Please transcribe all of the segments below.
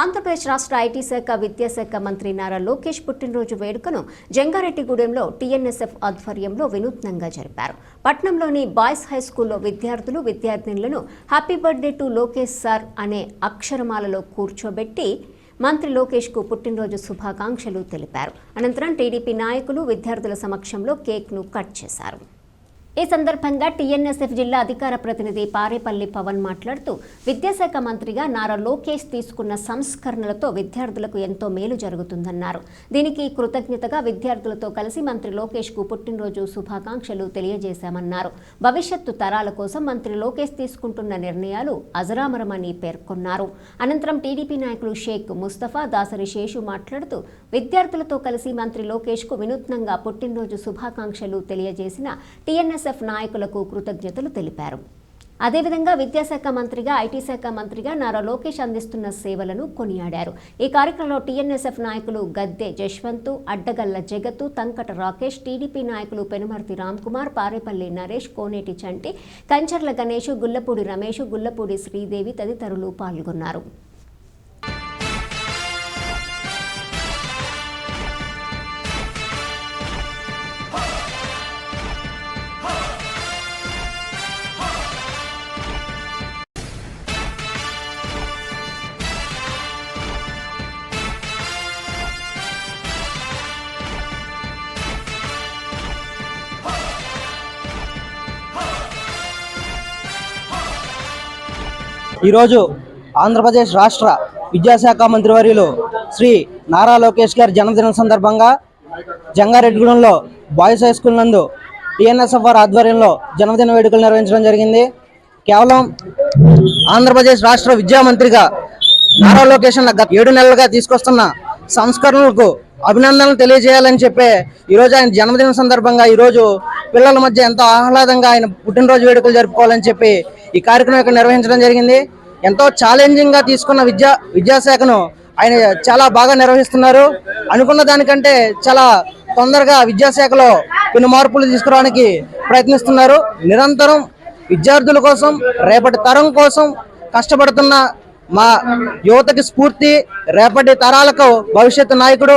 ఆంధ్రప్రదేశ్ రాష్ట్ర ఐటీ శాఖ విద్యాశాఖ మంత్రి నారా లోకేష్ పుట్టినరోజు వేడుకను జంగారెడ్డిగూడెంలో టీఎన్ఎస్ఎఫ్ ఆధ్వర్యంలో వినూత్నంగా జరిపారు. పట్నంలోని బాయ్స్ హై స్కూల్లో విద్యార్థులు విద్యార్థినులను happy birthday to Lokesh sir అనే అక్షరమాలలో కూర్చోబెట్టి మంత్రి లోకేష్కు పుట్టినరోజు శుభాకాంక్షలు తెలిపారు. అనంతరం టీడీపీ నాయకులు విద్యార్థుల సమక్షంలో కేక్ను కట్ చేశారు. ఈ సందర్భంగా టీఎన్ఎస్ఎఫ్ జిల్లా అధికార ప్రతినిధి పారేపల్లి పవన్ మాట్లాడుతూ విద్యాశాఖ మంత్రిగా నారా లోకేష్ తీసుకున్న సంస్కరణలతో విద్యార్థులకు ఎంతో మేలు జరుగుతుందన్నారు. దీనికి కృతజ్ఞతగా విద్యార్థులతో కలిసి మంత్రి లోకేష్కు పుట్టినరోజు శుభాకాంక్షలు తెలియజేశామన్నారు. భవిష్యత్తు తరాల కోసం మంత్రి లోకేష్ తీసుకుంటున్న నిర్ణయాలు అజరామరమని పేర్కొన్నారు. అనంతరం టీడీపీ నాయకులు షేక్ ముస్తఫా దాసరి శేషు మాట్లాడుతూ విద్యార్థులతో కలిసి మంత్రి లోకేష్కు వినూత్నంగా పుట్టినరోజు శుభాకాంక్షలు తెలియజేసిన టీఎన్ఎస్ బీఎస్ఎఫ్ నాయకులకు కృతజ్ఞతలు తెలిపారు. అదేవిధంగా విద్యాశాఖ మంత్రిగా ఐటీ శాఖ మంత్రిగా నారా లోకేష్ అందిస్తున్న సేవలను కొనియాడారు. ఈ కార్యక్రమంలో టీఎన్ఎస్ఎఫ్ నాయకులు గద్దె జశ్వంతు అడ్డగల్ల జగత్తు తంకట రాకేష్ టీడీపీ నాయకులు పెనుమర్తి రామ్కుమార్ పారేపల్లి నరేష్ కోనేటి చంటి కంచర్ల గణేష్ గుల్లపూడి రమేష్ గుల్లపూడి శ్రీదేవి తదితరులు పాల్గొన్నారు. ఈరోజు ఆంధ్రప్రదేశ్ రాష్ట్ర విద్యాశాఖ మంత్రివర్యులు శ్రీ నారా లోకేష్ గారి జన్మదినం సందర్భంగా జంగారెడ్డిగూడెంలో బాయ్స్ హై స్కూల్ నందు టిఎన్ఎస్ఎఫ్ ఆధ్వర్యంలో జన్మదిన వేడుకలు నిర్వహించడం జరిగింది. కేవలం ఆంధ్రప్రదేశ్ రాష్ట్ర విద్యా మంత్రిగా నారా లోకేష్ గత ఏడు నెలలుగా తీసుకొస్తున్న సంస్కరణలకు అభినందనలు తెలియజేయాలని చెప్పే ఈరోజు ఆయన జన్మదిన సందర్భంగా ఈరోజు పిల్లల మధ్య ఎంతో ఆహ్లాదంగా ఆయన పుట్టినరోజు వేడుకలు జరుపుకోవాలని చెప్పి ఈ కార్యక్రమం ఇక్కడ నిర్వహించడం జరిగింది. ఎంతో ఛాలెంజింగ్గా తీసుకున్న విద్యా విద్యాశాఖను ఆయన చాలా బాగా నిర్వహిస్తున్నారు. అనుకున్న దానికంటే చాలా తొందరగా విద్యాశాఖలో కొన్ని మార్పులు తీసుకురావడానికి ప్రయత్నిస్తున్నారు. నిరంతరం విద్యార్థుల కోసం రేపటి తరం కోసం కష్టపడుతున్న మా యువతకి స్ఫూర్తి రేపటి తరాలకు భవిష్యత్తు నాయకుడు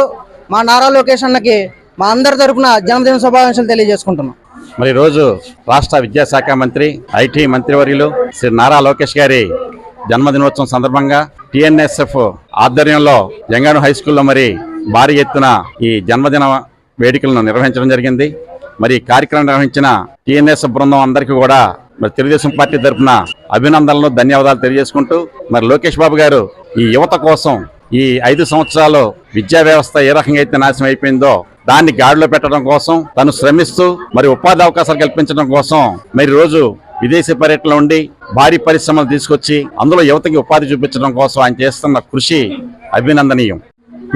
మా నారా లోకేష్ అన్నకి మా అందరి తరఫున జన్మదిన శుభాకాంక్షలు తెలియజేసుకుంటున్నాం. మరి రోజు రాష్ట్ర విద్యాశాఖ మంత్రి ఐటీ మంత్రివర్యులు శ్రీ నారా లోకేష్ గారి జన్మదినోత్సవం సందర్భంగా టిఎన్ఎస్ఎఫ్ ఆధ్వర్యంలో జంగాను హై స్కూల్లో మరి భారీ ఎత్తున ఈ జన్మదిన వేడుకలను నిర్వహించడం జరిగింది. మరి కార్యక్రమం నిర్వహించిన టిఎన్ఎస్ బృందం అందరికీ కూడా మరి తెలుగుదేశం పార్టీ తరఫున అభినందనలు ధన్యవాదాలు తెలియజేసుకుంటూ మరి లోకేష్ బాబు గారు ఈ యువత కోసం ఈ ఐదు సంవత్సరాలు విద్యా వ్యవస్థ ఏ రకంగా అయితే నాశనం అయిపోయిందో దాన్ని గాడిలో పెట్టడం కోసం తను శ్రమిస్తూ మరి ఉపాధి అవకాశాలు కల్పించడం కోసం మరి రోజు విదేశీ పర్యటనలో ఉండి భారీ పరిశ్రమలు తీసుకొచ్చి అందులో యువతకి ఉపాధి చూపించడం కోసం ఆయన చేస్తున్న కృషి అభినందనీయం.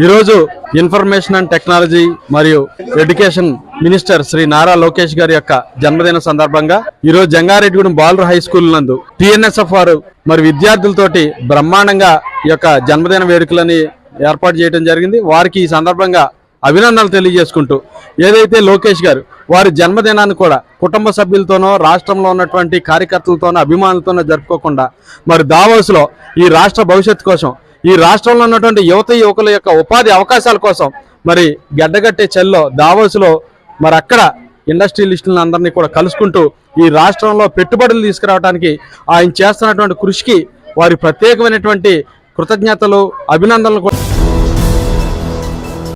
ఈరోజు ఇన్ఫర్మేషన్ అండ్ టెక్నాలజీ మరియు ఎడ్యుకేషన్ మినిస్టర్ శ్రీ నారా లోకేష్ గారి యొక్క జన్మదిన సందర్భంగా ఈరోజు జంగారెడ్డిగూడెం బాలుర హై స్కూల్ నందు టిఎన్ఎస్ఎఫ్ వారు మరి విద్యార్థులతోటి బ్రహ్మాండంగా ఈ యొక్క జన్మదిన వేడుకలని ఏర్పాటు చేయడం జరిగింది. వారికి ఈ సందర్భంగా అభినందనలు తెలియజేసుకుంటూ ఏదైతే లోకేష్ గారు వారి జన్మదినాన్ని కూడా కుటుంబ సభ్యులతోనో రాష్ట్రంలో ఉన్నటువంటి కార్యకర్తలతోనో అభిమానులతోనో జరుపుకోకుండా మరి దావోస్లో ఈ రాష్ట్ర భవిష్యత్తు కోసం ఈ రాష్ట్రంలో ఉన్నటువంటి యువత యువకుల యొక్క ఉపాధి అవకాశాల కోసం మరి గడ్డగట్టే చెల్లో దావోస్లో మరి అక్కడ ఇండస్ట్రియలిస్టులను అందరినీ కూడా కలుసుకుంటూ ఈ రాష్ట్రంలో పెట్టుబడులు తీసుకురావడానికి ఆయన చేస్తున్నటువంటి కృషికి వారి ప్రత్యేకమైనటువంటి కృతజ్ఞతలు అభినందనలు